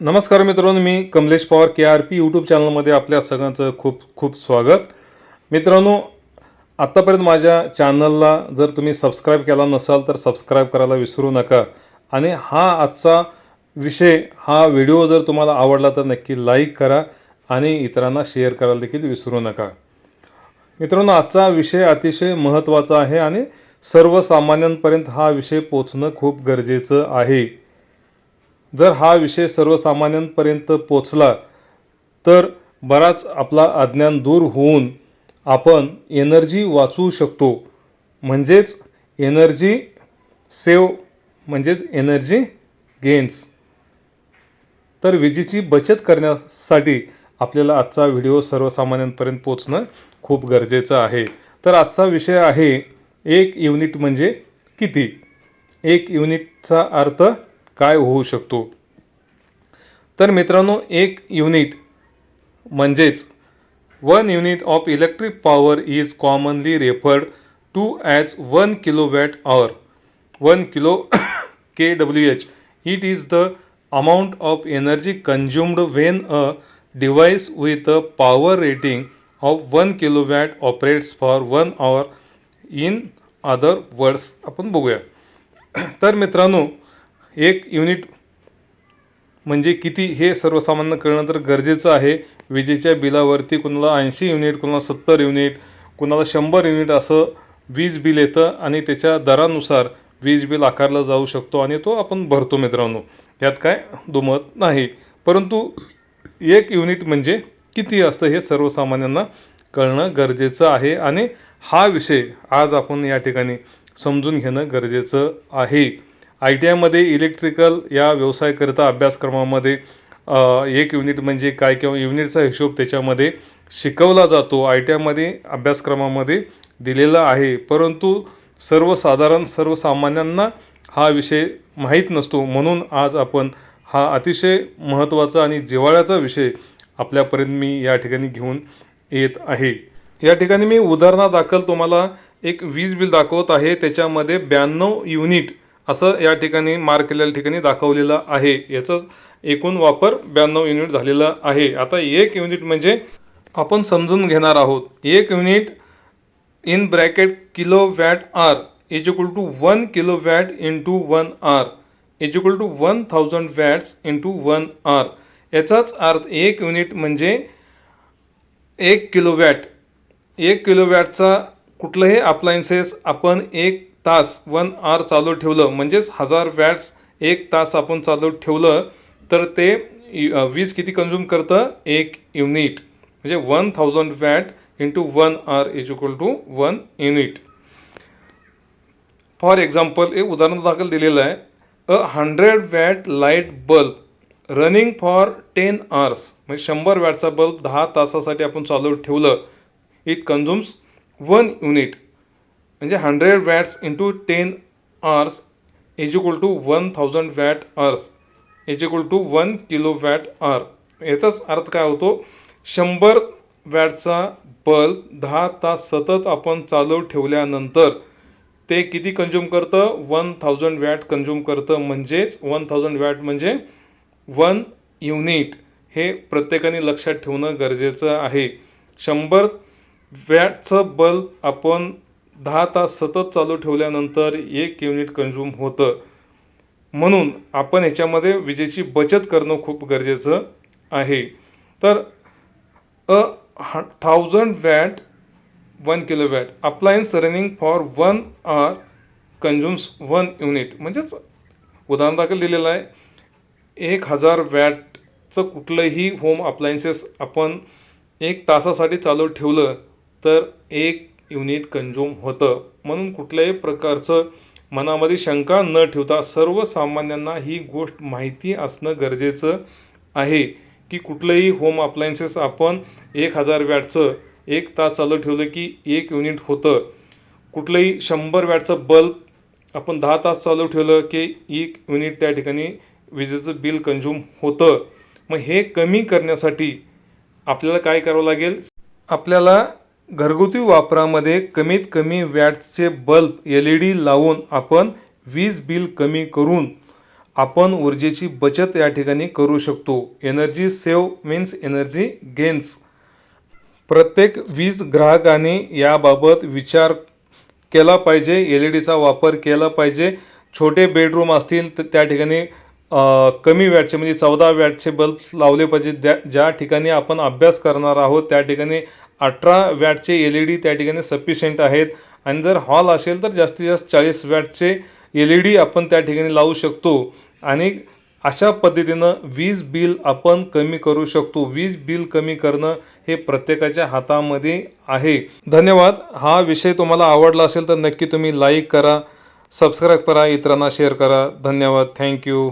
नमस्कार मित्रांनो मी Kamlesh Pawar K R P YouTube चॅनलमध्ये आपल्या सगळ्यांचं खूप खूप स्वागत. मित्रांनो आत्तापर्यंत माझ्या चॅनलला जर तुम्ही सबस्क्राईब केला नसाल तर सबस्क्राईब करायला विसरू नका. आणि हा आजचा विषय हा व्हिडिओ जर तुम्हाला आवडला तर नक्की लाईक करा आणि इतरांना शेअर करायला देखील विसरू नका. मित्रांनो आजचा विषय अतिशय महत्त्वाचा आहे आणि सर्वसामान्यांपर्यंत हा विषय पोचणं खूप गरजेचं आहे. जर हा विषय सर्वसामान्यांपर्यंत पोचला तर बराच आपला अज्ञान दूर होऊन आपण एनर्जी वाचवू शकतो. म्हणजेच एनर्जी सेव म्हणजेच एनर्जी गेन्स. तर विजेची बचत करण्यासाठी आपल्याला आजचा व्हिडिओ सर्वसामान्यांपर्यंत पोचणं खूप गरजेचं आहे. तर आजचा विषय आहे एक युनिट म्हणजे किती? एक युनिटचा अर्थ काय होऊ शकतो? तर मित्रांनो एक युनिट म्हणजेच one unit of electric power is commonly referred to as one kilo watt hour one kilo K W H it is the amount of energy consumed when a device with a power rating of 1 kilowatt operates for 1 hour. In other words आपण बघूया. तर मित्रांनो एक unit म्हणजे किती हे सर्वसामान्य कळणं तर गरजेचं आहे. विजेच्या बिलावरती कुणाला ऐंशी युनिट कुणाला सत्तर युनिट कुणाला शंभर युनिट असं वीज बिल येतं आणि त्याच्या दरानुसार वीज बिल आकारला जाऊ शकतो आणि तो आपण भरतो मित्रांनो. यात काय दुमत नाही. परंतु एक युनिट म्हणजे किती असतं हे सर्वसामान्यांना कळणं गरजेचं आहे आणि हा विषय आज आपण या ठिकाणी समजून घेणं गरजेचं आहे. आय टी आयमध्ये इलेक्ट्रिकल या व्यवसायाकरिता अभ्यासक्रमामध्ये एक युनिट म्हणजे काय किंवा युनिटचा हिशोब त्याच्यामध्ये शिकवला जातो. आय टी आयमध्ये अभ्यासक्रमामध्ये दिलेला आहे. परंतु सर्वसाधारण सर्वसामान्यांना हा विषय माहीत नसतो. म्हणून आज आपण हा अतिशय महत्त्वाचा आणि जिव्हाळ्याचा विषय आपल्यापर्यंत मी या ठिकाणी घेऊन येत आहे. या ठिकाणी मी उदाहरणादाखल तुम्हाला एक वीज बिल दाखवत आहे. त्याच्यामध्ये ब्याण्णव युनिट असं या ठिकाणी मार्क केलेल्या ठिकाणी दाखवलेलं आहे. याचाच एकूण वापर ब्याण्णव युनिट झालेला आहे. आता एक युनिट म्हणजे आपण समजून घेणार आहोत. एक unit in bracket kilo watt hour is equal to one kilo watt into one hour is equal to one thousand watts into one hour याचाच अर्थ एक युनिट म्हणजे एक किलो वॅट एक किलो वॅटचा कुठलंही अप्लायन्सेस आपण एक तास वन आर चालू ठेवलं म्हणजेच हजार वॅट्स एक तास आपण चालू ठेवलं तर ते वीज किती कन्झ्युम करतं? एक युनिट म्हणजे one thousand watt into one hour is equal to one unit for example एक उदाहरण दाखल दिलेलं आहे. A hundred watt light bulb running for ten hours म्हणजे शंभर वॅटचा बल्ब दहा तासासाठी आपण चालू ठेवलं. इट कन्झ्युम्स वन युनिट म्हणजे hundred watts into ten hours is equal to one thousand watt hours is equal to one kilo watt hour याचाच अर्थ काय होतो? शंभर वॅटचा बल्ब दहा तास सतत आपण चालू ठेवल्यानंतर ते किती कंझ्युम करतं? वन थाउजंड वॅट कंझ्युम करतं. म्हणजेच वन थाउजंड वॅट म्हणजे वन युनिट हे प्रत्येकाने लक्षात ठेवणं गरजेचं आहे. शंभर वॅटचं बल्ब आपण दहा तास सतत चालू ठेवल्यानंतर एक युनिट कंझ्युम होतं. म्हणून आपण ह्याच्यामध्ये विजेची बचत करणं खूप गरजेचं आहे. तर a thousand watt one kilo watt appliance running for one hour consumes one unit म्हणजेच उदाहरण दाखल दिलेलं आहे एक हजार वॅटचं कुठलंही होम अप्लायन्सेस आपण एक तासासाठी चालू ठेवलं तर एक युनिट कंझ्युम होतं. म्हणून कुठल्याही प्रकारचं मनामध्ये शंका न ठेवता सर्वसामान्यांना ही गोष्ट माहिती असणं गरजेचं आहे. की कुठलंही होम अप्लायन्सेस आपण एक हजार वॅटचं एक तास चालू ठेवलं की एक युनिट होतं. कुठलंही शंभर वॅटचं बल्ब आपण दहा तास चालू ठेवलं की एक युनिट त्या ठिकाणी विजेचं बिल कंझ्युम होतं. मग हे कमी करण्यासाठी आपल्याला काय करावं लागेल? आपल्याला घरगुती वापरामध्ये कमीत कमी वॅटचे बल्ब एल ई डी लावून आपण वीज बिल कमी करून आपण ऊर्जेची बचत या ठिकाणी करू शकतो. Energy save means energy gains प्रत्येक वीज ग्राहकाने याबाबत विचार केला पाहिजे. एल ई डीचा वापर केला पाहिजे. छोटे बेडरूम असतील तर त्या ठिकाणी कमी वॅटचे म्हणजे चौदा वॅटचे बल्ब लावले पाहिजे. त्या ज्या ठिकाणी आपण अभ्यास करणार आहोत त्या ठिकाणी अठरा वॅटचे एल ई डी त्या ठिकाणी सफिशियंट आहेत. आणि जर हॉल असेल तर जास्तीत जास्त चाळीस वॅटचे एल ई डी आपण त्या ठिकाणी लावू शकतो. आणि अशा पद्धतीनं वीज बिल आपण कमी करू शकतो. वीज बिल कमी करणं हे प्रत्येकाच्या हातामध्ये आहे. धन्यवाद. हा विषय तुम्हाला आवडला असेल तर नक्की तुम्ही लाईक करा सबस्क्राईब करा इतरांना शेअर करा. धन्यवाद. थँक्यू